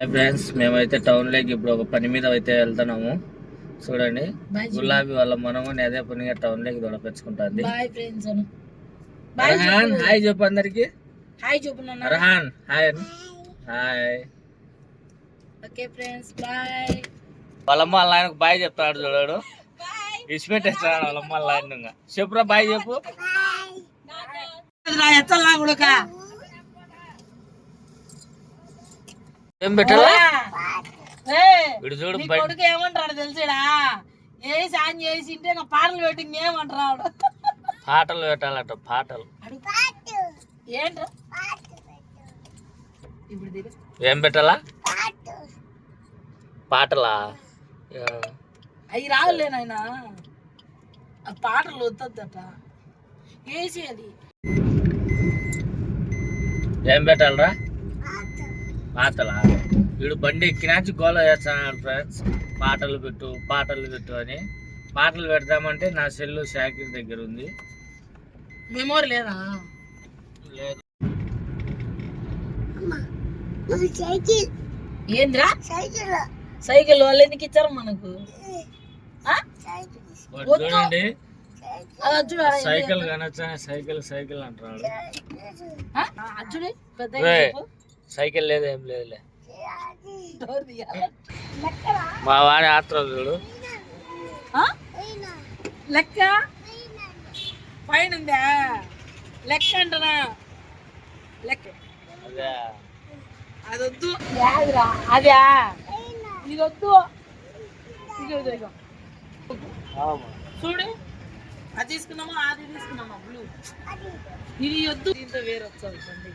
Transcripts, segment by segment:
Friends మేమైతే టౌన్లోకి ఇప్పుడు ఒక పని మీద అయితే వెళ్తున్నాము. చూడండి గులాబీ వాళ్ళ మనమని అదే పనిగా టౌన్లోకి దొడపెచ్చుకుంటుంది బాయ్ ఫ్రెండ్స్ అను. బాయ్ అర్హాన్ హాయ్ చెప్పు అందరికి. Hi చూపున్నా Arhan hi. Hi okay friends bye వాళ్ళమ్మ వాళ్ళ ఆయనకు బాయ్ చెప్తాడు చూడాడు ఇచ్చిపెట్టేస్తాడు వాళ్ళమ్మ వాళ్ళ ఆయన. చెప్పురా బాయ్ చెప్పు ఎత్తలా ఉడక. ఏం పెట్టాలా? ఏ నీ కొడుకు ఏమంటాడు తెలిసాడా? వేసి ఆన్ చేసి ఇంటే ఇంకా పాటలు పెట్టి ఇంకేమంటాడు పాటలు పెట్టాలట పాటలు. ఏంట ఏం పెట్టాలా? పాటలా. అవి రావులే నాయన. ఆ పాటలు వద్దట వేసి అది. ఏం పెట్టాలరా? పాటలా? వీడు బండి ఎక్కినాచి గోల చేస్తున్నాడు ఫ్రెండ్స్ పాటలు పెట్టు పాటలు పెట్టు అని. పాటలు పెడదామంటే నా సెల్లు షాకిర్ దగ్గర ఉంది. మెమోరీ లేదా? లేదు. ఏంద్రా? సైకిల్. వాళ్ళు ఎందుకు ఇచ్చారు మనకు? చూడండి. సైకిల్. కనొచ్చని సైకిల్ సైకిల్? ఆ, అచ్చుడు పెద్ద సైకిల్ లేదు ఏం లేదులే. మా వాడి ఆత్రం చూడు? లెక్క? పైన లెక్క అంటనా? లెక్క. అదే. అదొద్దు. అదే. ఇది వద్దు. చూడు. అది తీసుకున్నామా? అది తీసుకున్నామా? బ్లూ ఇది వద్దు. దీంతో వేరే వచ్చాది బండి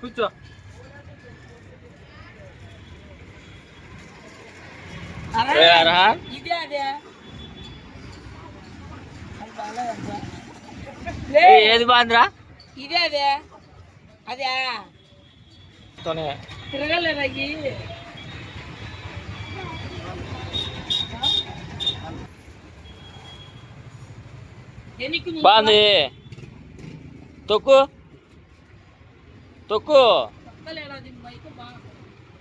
కూర్చో అరే, ఏ అర్హాన్ ఇదే అదే అది బాగాలేదంటరా. ఏ, ఏది బాందిరా ఇదే అదే. అదే. తిరగలేరా బాగుంది. తొక్కు. తొక్కు పక్కలేరా అది మైకు బాగా. తొక్కు అదే తీ- ఇదే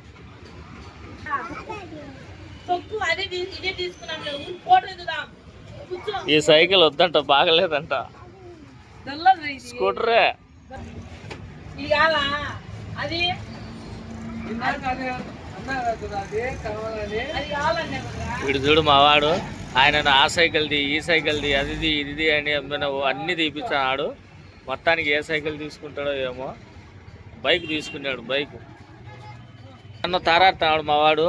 తీసుకున్నాం లేదు ఫోటో ఎదుదాం కూర్చో ఈ సైకిల్ వద్దంట బాగలేదంట. ఇది. స్కూటరే. ఇది అది? వీడు చూడు మా వాడు ఆయన ఆ సైకిల్ది ఈ సైకిల్ది అదిది ఇదిది అని అన్ని తీపిచ్చాడు. మొత్తానికి ఏ సైకిల్ తీసుకుంటాడో ఏమో. బైక్ తీసుకున్నాడు బైక్. అన్న తారాడుతున్నాడు మా వాడు.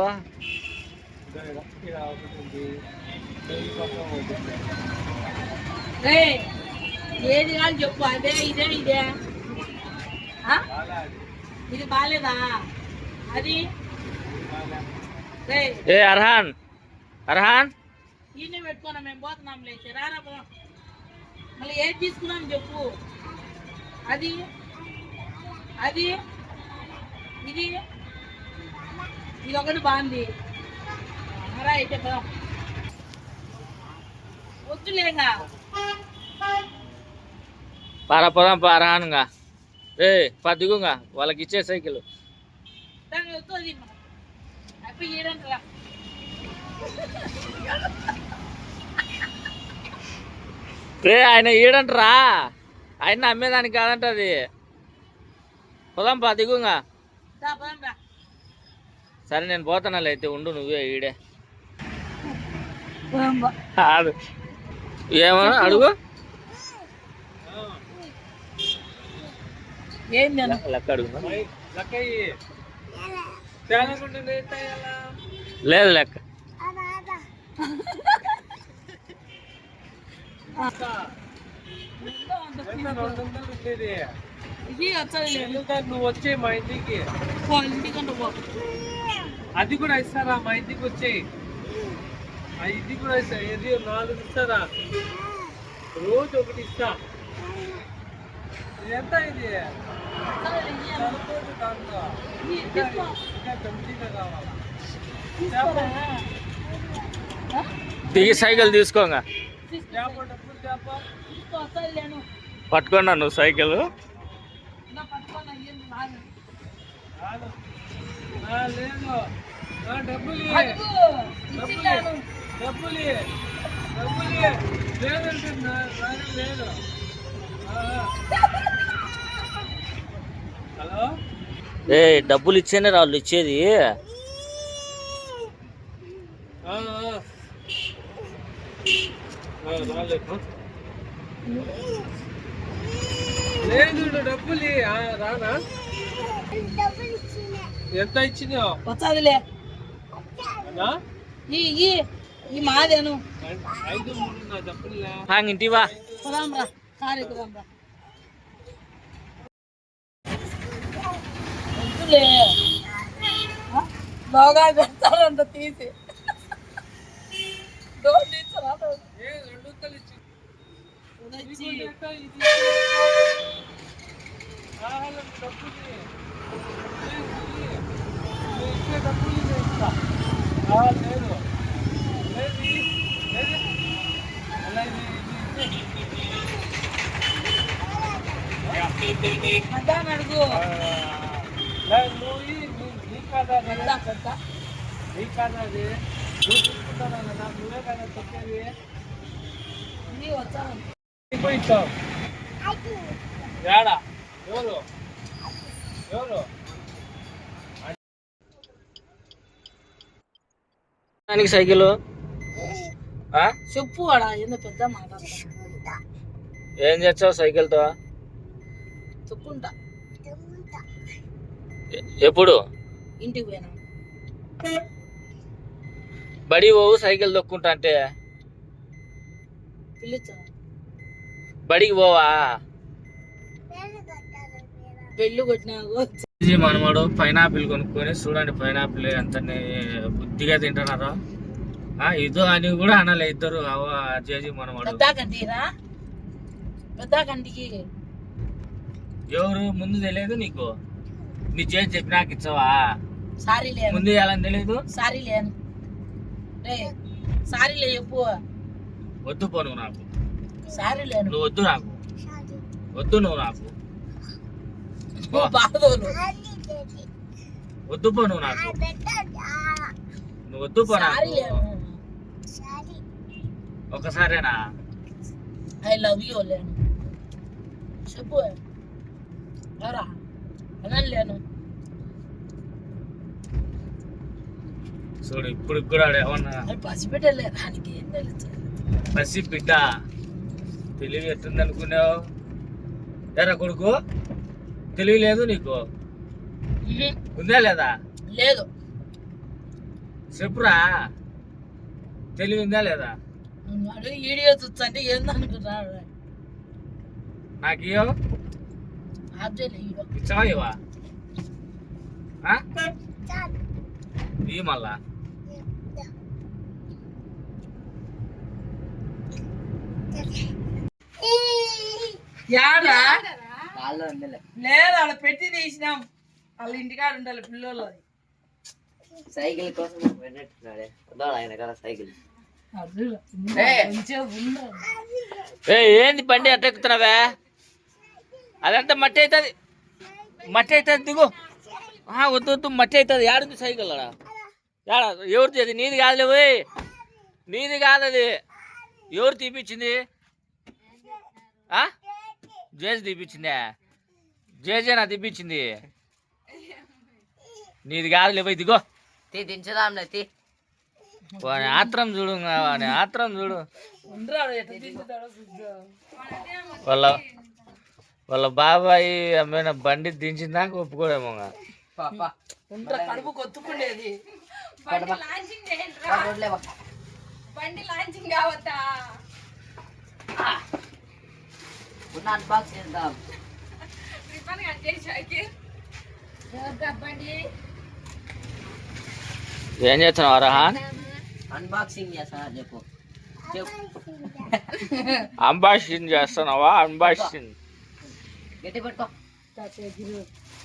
ఏది కాదు చెప్పు అదే ఇదే ఇదే? ఇది బాలేదా? అది? ఏ అర్హాన్ అర్హాన్. ఈయన పెట్టుకున్నా మేము పోతున్నాం లేచి. రారా మళ్ళీ ఏది తీసుకున్నాం చెప్పు. అది? అది? ఇది? ఇది ఒకటి బాగుంది. రా అయితే వద్దులేగా పారా పోదాం పా అర్హాన్గా ఏ పద్దుగుగా వాళ్ళకి ఇచ్చే సైకిల్. దాన్ని ఏడంటరా రే. ఆయన ఈడంటరా ఆయన అమ్మేదానికి కాదంట అది. పోదాం పా దిగుగా రా పోదాం రా. సరే నేను పోతాను అయితే ఉండు నువ్వే ఈడే. ఏమన్నా అడుగు. లెక్క అడుగు. లేదు లెక్క. నువ్వు వచ్చే మా ఇంటికి. అది కూడా ఇస్తారా? మా ఇంటికి వచ్చే. ఇది కూడా ఇస్తా. ఇది నాలుగు ఇస్తారా? రోజు ఒకటి ఇస్తా. ఎంత ఇది. ఇంకా కంప్లీట్గా కావాలా? దిగి సైకిల్ తీసుకోగా. పట్టుకున్నా నువ్వు సైకిల్. ఏంది లేదు ఆ, డబ్బులు. డబ్బులు. లేదంటున్నా లేదు. హలో ఏ డబ్బులు ఇచ్చేనే వాళ్ళు ఇచ్చేది ఆ, ఆ. ఆ, రాలేదు లేదు డబ్బులు రానా ఎంత ఇచ్చినావు వచ్చాదిలే? ఈ మాదేను ఐదు మూడు నా డబ్బులు హాంగ్ ఇంటివా పోదాం రా కారు ఎక్కుదాం రా వద్దులే. ఆ? బాగా పెడతారంట తీసి. డోర్ తీస్తారా ఏ రెండు వందలు ఇచ్చి ఉదచ్చి ఇది ఎంత ఇది ఆహారం డబ్బులు ఇయ్యి. లేదు, ఇయ్యి. నువ్వు ఇచ్చే డబ్బులు నేను ఇస్తా ఆ, లేదు లేదు ఇయ్యి. లేదు అలా ఇది ఇది ఇచ్చే. మధ్యాహ్నం అడుగు. నీ- నీ కాదా అది? పెద్ద పెద్ద నీ కాదా అది నువ్వు చూసుకుంటానా కదా నువ్వే కదా చెప్పేది నీ వచ్చాను పోయి ఇచ్చావు ఏడా ఎవరు ఎవరు దానికి సైకిల్? చెప్పు వాడా ఏందో పెద్ద మాట ఏం చేస్తావు సైకిల్తో ఎ- ఎప్పుడు? ఇంటికి పోయినా. బడి పోవు సైకిల్ దొక్కుంటా అంటే? పిలిచా బడికి పోవా? పెళ్ళి కొట్టినా ఇది మనవాడు పైనాపిల్ కొనుక్కొని చూడండి పైనాపిల్ ఎంత బుద్ధిగా తింటున్నారో? ఆ, ఇదో అని కూడా అనాలి ఇద్దరు అవ్వ చేసి మనవాడు పెద్ద కంటిరా పెద్ద కంటికి ఎవరు? ముందు తెలియదు నీకు. నీ చేసి చెప్పినాక ఇచ్చావా? సారీ లేను ముందు ఇవ్వాలని తెలియదు సారీ లేను సారీ లే చెప్పు. వద్దు పో నువ్వు నాకు. సారీ లేను నువ్వు వద్దు నాకు. వద్దు నువ్వు నాకు. వద్దు పో నువ్వు నాకు. నువ్వు వద్దు పో సారీ నాకు ఒకసారేనా ఐ లవ్ యూ లేను చెప్పు. ఎవరా అనని లేను చూడు ఇప్పుడు కూడా ఏమన్నా పసిపెట్టలే దానికి ఏం తెలుసు? పసి బిడ్డ తెలివి ఎట్టుంది అనుకున్నావు ఎరా కొడుకు తెలివి లేదు నీకు? ఉందా లేదా? లేదు. చెప్పురా. తెలివి ఉందా లేదా? వీడియో చూస్తుంటే ఏందనుకున్నాడు నాకు వీడియో ఇచ్చావా ఇవా ఇవి మళ్ళా యాడా లేదు అక్కడ పెట్టి తీసినాం వాళ్ళ ఇంటికాడ ఉండాలి పిల్లలు అది సైకిల్ కోసం ఆయన కదా సైకిల్ ఏంది బండి అట్ట ఎక్కుతున్నావే అదంతా మట్టి అవుతుంది. మట్టి అవుతుంది దిగు. ఆ, వద్దు వద్దు మట్టి అవుతుంది. ఏడుంది సైకిల్ ఆడ? ఏడ ఎవరిది అది? నీది కాదులే పోయి నీది కాదు అది. ఎవరు తీపిచ్చింది? ఆ? జేజ్ తీపిచ్చిందే? జేజేనా తీపిచ్చింది. నీది కాదులే పోయి దిగో. తీ దించుదాం తీ. వాని ఆత్రం చూడు వాని ఆత్రం చూడు. వాళ్ళ వాళ్ళ బాబాయి అమ్మాయిన బండి దించిందాక ఒప్పుకోడేమో కడుపు కొత్తుకుండేది బండి లాంచింగ్ కావద్దా? ఉన్న అన్బాక్స్ చేద్దాం. రిబ్బన్ కట్ చేసాకి బండి? ఏం చేస్తున్నావు రహాన్? అన్బాక్సింగ్ చేస్తా చెప్పు. అంబాషింగ్ చేస్తున్నావా? అంబాషింగ్ గట్టి పట్టుకో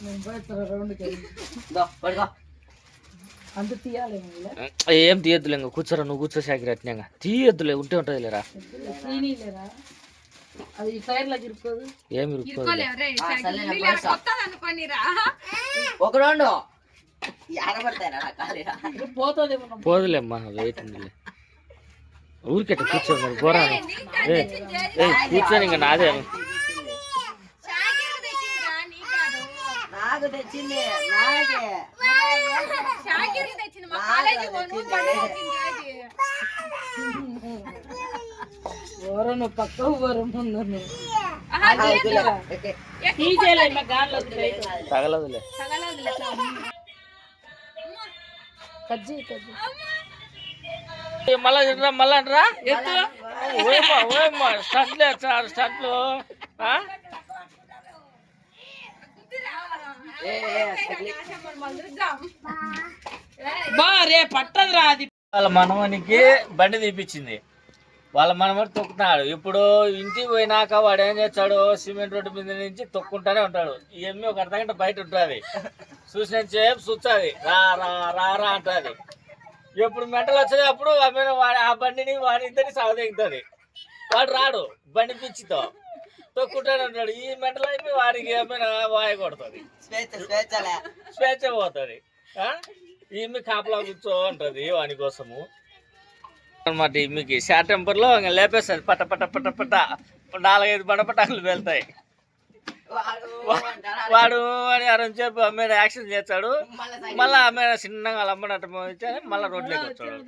నేను పోతాను రౌండ్కి వెళ్ళి దో పట్టుకో అంత తీయాలి మళ్ళీ ఏం తీయద్దులే ఇంకా కూర్చోరా నువ్వు కూర్చో సాకిరి అట్నే తీయద్దులే ఉంటే ఉంటుంది లేరా తీనీలేరా అది ఈ టైర్లోకి ఇరుకోదు ఏమి ఇరుక్కోదులే. ఇరుకోలేవు రే ఆ, సర్లే, సైకిల్ నేను పోయిస్తా. కొత్తది అనుకోనిరా ఒక రెండు ఆడబడతారా నా కాలేరా ఇది పోతుందేమో పోదులేమ్మా వెయిట్ ఉందిలే ఊరికెట్ట కూర్చో మరి పోరా ఏ ఏ కూర్చొని ఇంకా నాదే షాకిర్ తెచ్చిందిరా నీ కాదు నాకు తెచ్చింది. నాకే. షాకిర్ తెచ్చింది. మా కాలేజీ పక్క ముందు తగలదులే. కజ్జి కజ్జి ఏ, మళ్ళా మళ్ళా అంటరా ఓయమ్మా ఓయమ్మా స్టంట్లే సార్ స్టంట్లు ఆ? ఏ, ఏ, తగిలి. మనం చూద్దాం. బా రే పట్టదురా అది. వాళ్ళ మనవనికి బండి తీపిచ్చింది. వాళ్ళ మనవడు తొక్కుతున్నాడు. ఇప్పుడు ఇంటికి పోయినాక వాడు ఏం చేస్తాడు? సిమెంట్ రోడ్డు మీద నుంచి తొక్కుంటానే ఉంటాడు. ఈ ఎమ్మి ఒక అర్ధగంట బయట ఉంటుంది. చూసిన సేపు చూస్తుంది. రా రా రా రా అంటుంది. ఎప్పుడు మెంటలు వచ్చేది అప్పుడు ఆమె వాడి ఆ బండిని వాడి ఇద్దరిని సాగదెగుతుంది వాడు రాడు. బండి పిచ్చితో తొక్కుంటానే ఉంటాడు ఈ మెంటలు అయిపోయి వాడికి ఏమైనా వాయ కొడుతుంది? స్వేచ్ఛ పోతుంది. ఈమె కాపలా కూర్చో అంటది వాని కోసము. అనమాట ఈమెకి. షార్ట్ టెంపర్లో ఇంకా లేపేస్తుంది. పట్ట పట్ట పట్ట పట్ట నాలుగైదు బడపటాకులు వెళ్తాయి. వాడు అని అరవై చెప్పు అమ్మాయి యాక్షన్ చేస్తాడు. మళ్ళా అమ్మాయి చిన్నగా అమ్మనట్టు మళ్ళీ రోడ్లోకి వచ్చాడు.